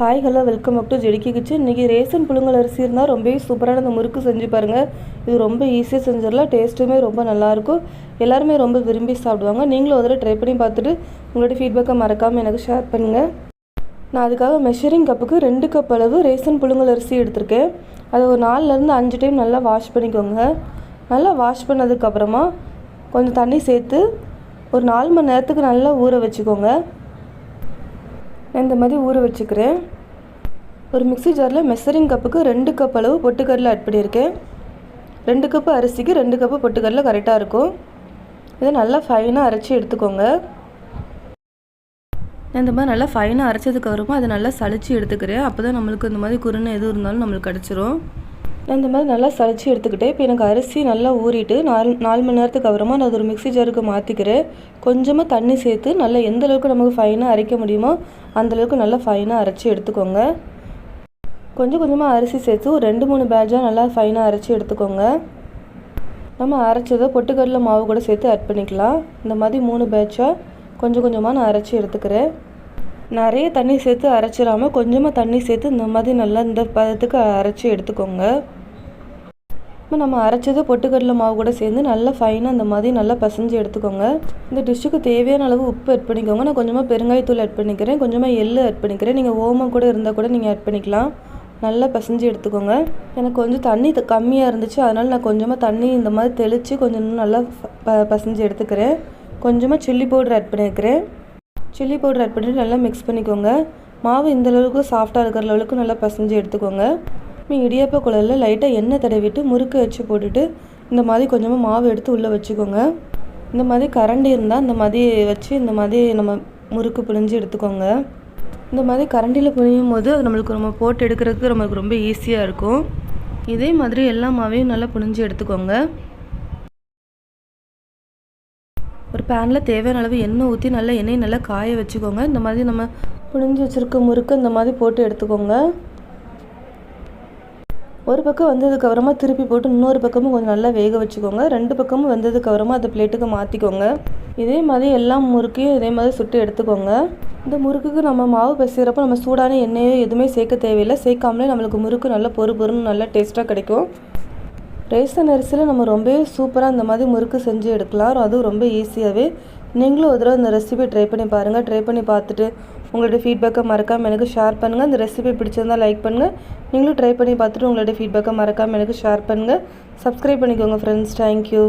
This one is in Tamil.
Hi hello welcome up to ஜெடிக்கி kitchen இன்றைக்கி ரேசன் புழுங்கல் அரிசி இருந்தால் ரொம்பவே சூப்பரான அந்த முறுக்கு செஞ்சு பாருங்கள் இது ரொம்ப ஈஸியாக செஞ்சிடலாம். டேஸ்ட்டுமே ரொம்ப நல்லாயிருக்கும் எல்லாருமே ரொம்ப விரும்பி சாப்பிடுவாங்க. நீங்களும் ஒரு தடவை ட்ரை பண்ணி பார்த்துட்டு உங்களோட ஃபீட்பேக்கை மறக்காமல் எனக்கு ஷேர் பண்ணுங்கள் நான் அதுக்காக மெஷரிங் கப்புக்கு ரெண்டு கப் அளவு ரேசன் புழுங்கல் அரிசி எடுத்திருக்கேன். அதை ஒரு நாலுலேருந்து அஞ்சு டைம் நல்லா வாஷ் பண்ணிக்கோங்க. நல்லா வாஷ் பண்ணதுக்கப்புறமா கொஞ்சம் தண்ணி சேர்த்து ஒரு நாலு மணி நேரத்துக்கு நல்லா ஊற வச்சுக்கோங்க. நான் இந்த மாதிரி ஊற வச்சுக்கிறேன். ஒரு மிக்ஸி ஜாரில் மெசரிங் கப்புக்கு ரெண்டு கப் அளவு பொட்டுக்கடலை ஆட் பண்ணியிருக்கேன். ரெண்டு கப்பு அரிசிக்கு ரெண்டு கப்பு பொட்டுக்கடலை கரெக்டாக இருக்கும். இதை நல்லா ஃபைனாக அரைச்சி எடுத்துக்கோங்க. நான் இந்த மாதிரி நல்லா ஃபைனாக அரைச்சதுக்கப்புறமா அதை நல்லா சளிச்சு எடுத்துக்கிறேன். அப்போ தான் நம்மளுக்கு இந்த மாதிரி குருணை எது இருந்தாலும் நம்மளுக்கு கிடச்சிரும். நான் இந்த மாதிரி நல்லா சளிச்சு எடுத்துக்கிட்டேன். இப்போ எனக்கு அரிசி நல்லா ஊறிட்டு நாலு நாலு மணி நேரத்துக்கு அப்புறமா நான் அது ஒரு மிக்சி ஜாருக்கு மாற்றிக்கிறேன் கொஞ்சமாக தண்ணி சேர்த்து நல்லா எந்த அளவுக்கு நமக்கு ஃபைனாக அரைக்க முடியுமோ அந்தளவுக்கு நல்லா ஃபைனாக அரைச்சி எடுத்துக்கோங்க. கொஞ்சம் கொஞ்சமாக அரிசி சேர்த்து ஒரு ரெண்டு மூணு பேட்சாக நல்லா ஃபைனாக அரைச்சி எடுத்துக்கோங்க. நம்ம அரைச்சதை பொட்டுக்கடலை மாவு கூட சேர்த்து ஆட் பண்ணிக்கலாம். இந்த மாதிரி மூணு பேட்சாக கொஞ்சம் கொஞ்சமாக நான் அரைச்சி எடுத்துக்கிறேன். நிறைய தண்ணி சேர்த்து அரைச்சிடாமல் கொஞ்சமாக தண்ணி சேர்த்து இந்த மாதிரி நல்லா இந்த பதத்துக்கு அரைச்சி எடுத்துக்கோங்க. இப்போ நம்ம அரைச்சது பொட்டுக்கடலை மாவு கூட சேர்ந்து நல்லா ஃபைனாக அந்த மாதிரி நல்லா பசைஞ்சு எடுத்துக்கோங்க. இந்த டிஷ்ஷுக்கு தேவையான அளவு உப்பு ஆட் பண்ணிக்கோங்க. நான் கொஞ்சமாக பெருங்காயத்தூள் ஆட் பண்ணிக்கிறேன். கொஞ்சமாக எள்ளு ஆட் பண்ணிக்கிறேன். நீங்கள் ஓமம் கூட இருந்தால் கூட நீங்கள் ஆட் பண்ணிக்கலாம். நல்லா பசஞ்சு எடுத்துக்கோங்க. எனக்கு கொஞ்சம் தண்ணி கம்மியாக இருந்துச்சு. அதனால் நான் கொஞ்சமாக தண்ணி இந்த மாதிரி தெளித்து கொஞ்சம் நல்லா ப பசைஞ்சு எடுத்துக்கிறேன். கொஞ்சமாக சில்லி பவுடர் ஆட் பண்ணியிருக்கிறேன் சில்லி பவுடர் ஆட் பண்ணிவிட்டு நல்லா மிக்ஸ் பண்ணிக்கோங்க. மாவு இந்த அளவுக்கு சாஃப்டாக இருக்கிற அளவுக்கு நல்லா பசஞ்சு எடுத்துக்கோங்க. இப்போ இடியாப்ப குழலில் லைட்டாக எண்ணெய் தடவிட்டு முறுக்கு வச்சு போட்டுட்டு இந்த மாதிரி கொஞ்சமாக மாவு எடுத்து உள்ளே வச்சுக்கோங்க. இந்த மாதிரி கரண்டி இருந்தால் இந்த மாதிரி வச்சு இந்த மாதிரி நம்ம முறுக்கு புழிஞ்சு எடுத்துக்கோங்க. இந்த மாதிரி கரண்டியில் புழியும் போது அது நம்மளுக்கு நம்ம போட்டு எடுக்கிறதுக்கு நம்மளுக்கு ரொம்ப ஈஸியாக இருக்கும். இதே மாதிரி எல்லா மாவையும் நல்லா புழிஞ்சு எடுத்துக்கோங்க. ஒரு பேனில் தேவையான அளவு எண்ணெய் ஊற்றி நல்லா எண்ணெய் நல்லா காய வச்சுக்கோங்க. இந்த மாதிரி நம்ம புழிஞ்சு வச்சுருக்க முறுக்கு இந்த மாதிரி போட்டு எடுத்துக்கோங்க. ஒரு பக்கம் வந்ததுக்கப்புறமா திருப்பி போட்டு இன்னொரு பக்கமும் கொஞ்சம் நல்லா வேக வச்சுக்கோங்க. ரெண்டு பக்கமும் வந்ததுக்கப்புறமா அதை பிளேட்டுக்கு மாற்றிக்கோங்க இதே மாதிரி எல்லா முறுக்கையும் இதே மாதிரி சுட்டு எடுத்துக்கோங்க. இந்த முறுக்குக்கு நம்ம மாவு பிசைகிறப்ப நம்ம சூடான எண்ணெயோ எதுவுமே சேர்க்க தேவையில்லை. சேர்க்காமலே நம்மளுக்கு முறுக்கு நல்லா பொறு பொருன்னு நல்லா டேஸ்ட்டாக கிடைக்கும். ரேசன் அரிசியில் நம்ம ரொம்பவே சூப்பராக இந்த மாதிரி முறுக்கு செஞ்சு எடுக்கலாம். அதுவும் ரொம்ப ஈஸியாகவே நீங்களும் ஒரு தடவை இந்த ரெசிபி ட்ரை பண்ணி பாருங்கள் ட்ரை பண்ணி பார்த்துட்டு உங்களுடைய ஃபீட்பேக்கை மறக்காமல் எனக்கு ஷேர் பண்ணுங்கள் அந்த ரெசிபி பிடிச்சிருந்தால் லைக் பண்ணுங்கள் நீங்களும் ட்ரை பண்ணி பார்த்துட்டு உங்களுடைய ஃபீட்பேக்கை மறக்காமல் எனக்கு ஷேர் பண்ணுங்கள் சப்ஸ்கிரைப் பண்ணிக்கோங்க ஃப்ரெண்ட்ஸ் தேங்க்யூ